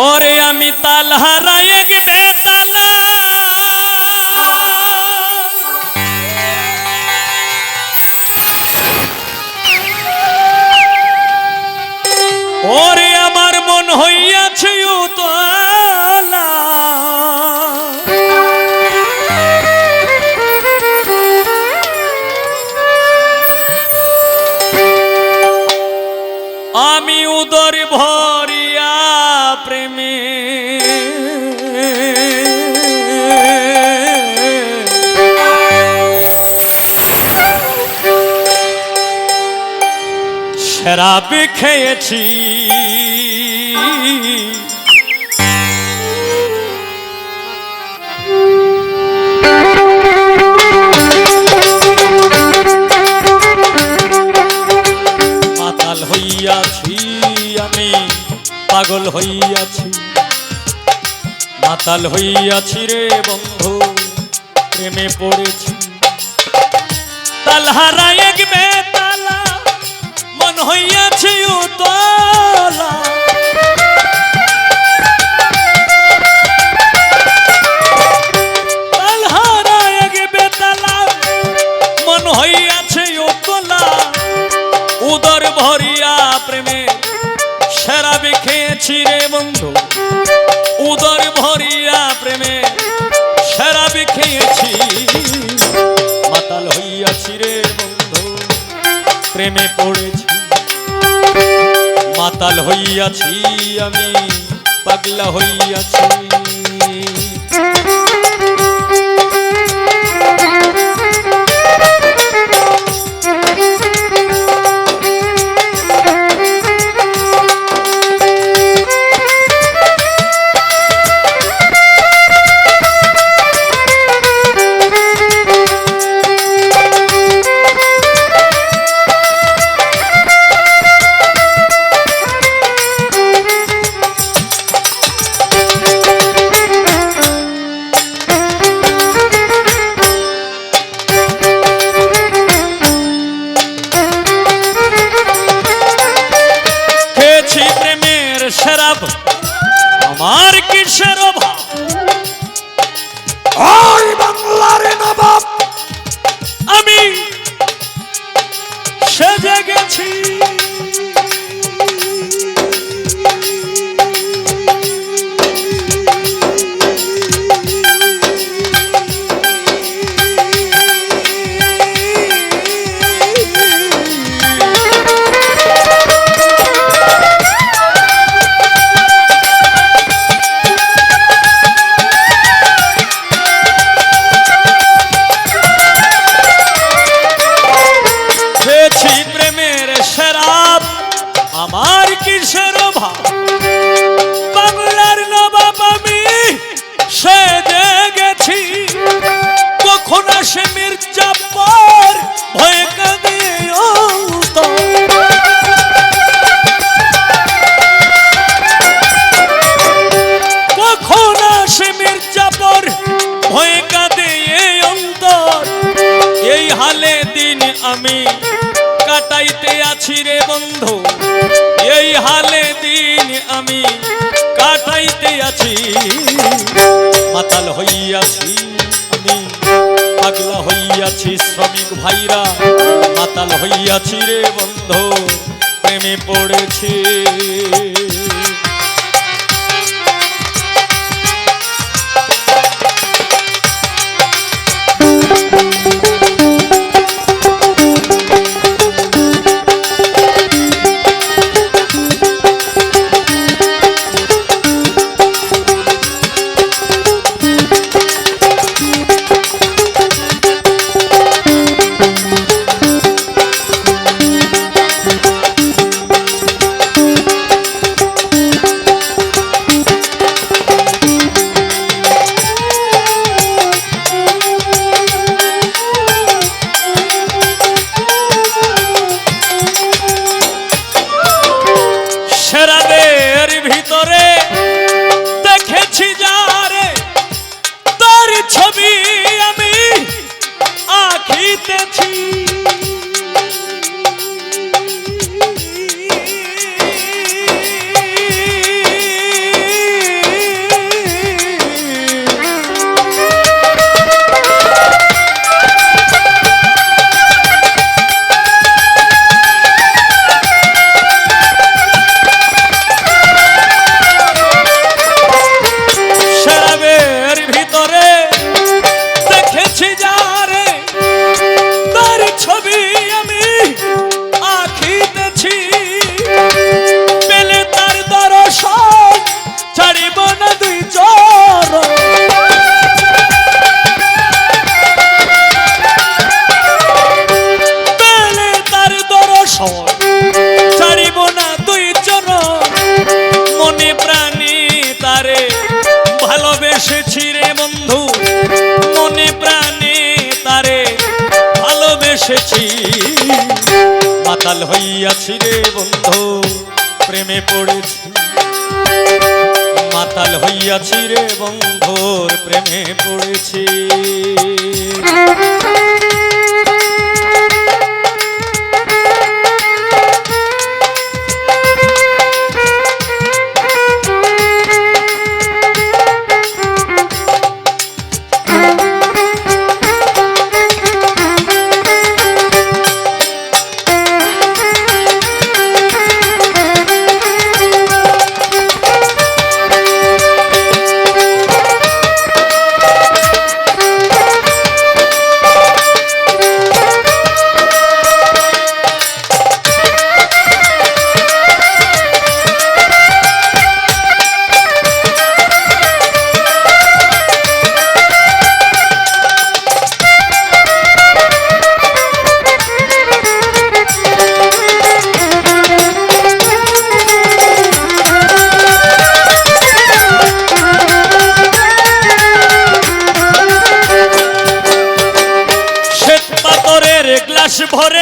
और अमिताल हराएगी बेताला শরাব খেয়েছি। মাতাল হইয়াছি আমি, পাগল হইয়াছি। মাতাল হইয়াছি রে বন্ধু, প্রেমে পড়েছি। তাল হারাই এক বেতালা খেয়েছি রে বন্ধু। উদর ভরিয়া প্রেমে শরাব খেয়েছি। মাতাল হইয়াছি রে বন্ধু, প্রেমে পড়েছি। মাতাল হইয়াছি আমি, পাগলা হইয়াছি। শরাব আমার কিসের অভাব? ওই বাংলার নবাব। আমি সেজে গেছি। কখন আসে মির্জাপুর ভয়ে এই হালে দিন আমি কাটাইতে আছি রে বন্ধু। এই হালে দিন আমি কাটাইতে আছি। মাতাল হইয়াছি হইয়াছি শ্রমিক ভাইরা মাতাল হইয়াছি রে বন্ধু প্রেমে পড়েছি। রাখিতেছি ভালোবেসেছি রে বন্ধু, মনে প্রাণে তারে ভালোবেসেছি। মাতাল হইয়াছি রে বন্ধু, প্রেমে পড়েছি। মাতাল হইয়াছি রে বন্ধুর প্রেমে পড়েছি। গ্লাস ভরে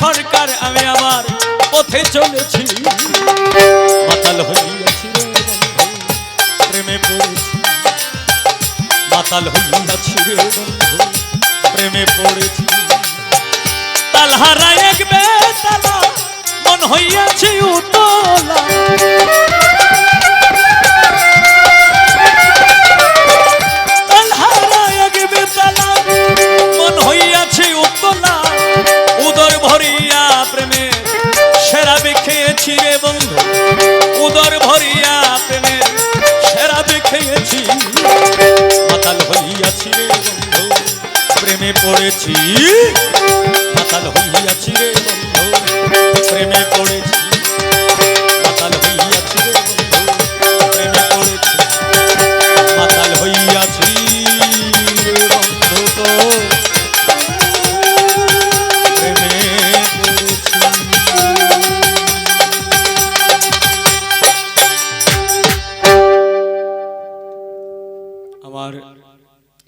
সরকার, আমি আমার পথে চলেছি। মাতাল হইয়াছি প্রেমে পড়েছি। মাতাল হইয়াছি রে বন্ধু, প্রেমে পড়েছি। তালহারা এক বেতালা, মন হইয়াছি উতলা খেয়েছি। মাতাল হইয়াছি রে বন্ধু প্রেমে পড়েছি। মাতাল হইয়াছি রে বন্ধু প্রেমে